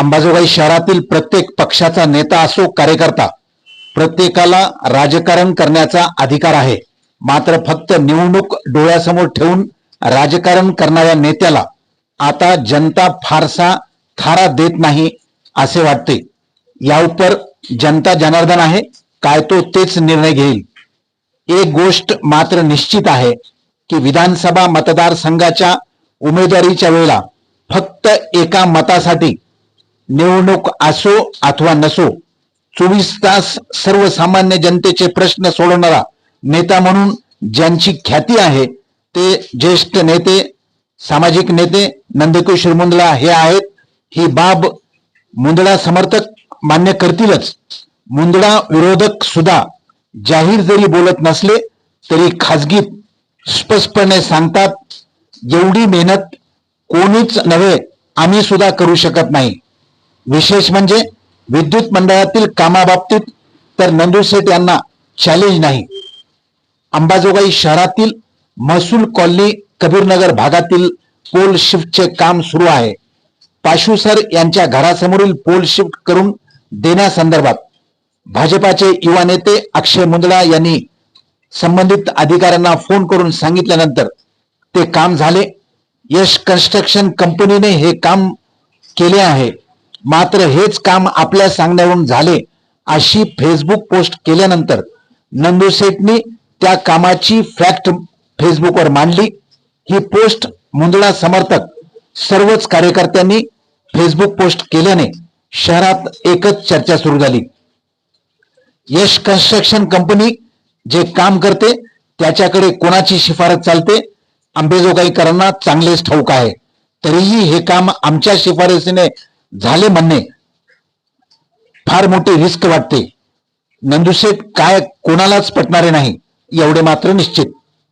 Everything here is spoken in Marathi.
अंबाजोगाई शहरातील प्रत्येक पक्षाचा नेता असो कार्यकर्ता प्रत्येकाला राजकारण करण्याचा अधिकार आहे. मात्र फक्त निवडणूक डोळ्यासमोर ठेवून राजकारण करणाऱ्या नेत्याला आता जनता फारसा थारा देत नाही असे वाटते. याउपर जनता जनार्दन आहे काय तो तेच निर्णय घेईल. एक गोष्ट मात्र निश्चित आहे की विधानसभा मतदारसंघाच्या उमेदवारीच्या वेळेला फक्त एका मतासाठी निवडणूक असो अथवा नसो चोवीस तास सर्वसामान्य जनतेचे प्रश्न सोडवणारा नेता म्हणून ज्यांची ख्याती आहे ते ज्येष्ठ नेते सामाजिक नेते नंदकिशोर मुंदळा हे आहेत. ही बाब मुंदळा समर्थक मान्य करतीलच. मुंदळा विरोधक सुद्धा जाहीर जरी बोलत नसले तरी खाजगीत स्पष्टपणे सांगतात एवढी मेहनत कोणीच नव्हे आम्ही सुद्धा करू शकत नाही. विशेष म्हणजे विद्युत मंडळातील कामाबाबतीत तर नंदू यांना चॅलेंज नाही. अंबाजोगाई शहरातील महसूल कॉलनी कबीरनगर भागातील पोल शिफ्टचे काम सुरू आहे. पाशु सर यांच्या घरासमोरील पोल शिफ्ट करून देण्यासंदर्भात भाजपाचे युवा नेते अक्षय मुंदडा यांनी संबंधित अधिकाऱ्यांना फोन करून सांगितल्यानंतर ते काम झाले. यश कन्स्ट्रक्शन कंपनीने हे काम केले आहे. मात्र हेच काम आपल्या सांगण्यावरून झाले अशी फेसबुक पोस्ट केल्यानंतर नंदू त्या कामाची फॅक्ट फेसबुकवर मांडली. ही पोस्ट मुंदडा समर्थक सर्वच कार्यकर्त्यांनी फेसबुक पोस्ट केल्याने शहरात एकच चर्चा सुरू झाली. यश कन्स्ट्रक्शन कंपनी जे काम करते त्याच्याकडे कोणाची शिफारस चालते आंबेजोगाईकरांना चांगलेच ठाऊक आहे. तरीही हे काम आमच्या शिफारसीने झाले म्हणणे. फार मोठी रिस्क वाटते. नंदुशेठ काय कोणालाच पटणारे नाही एवढे मात्र निश्चित.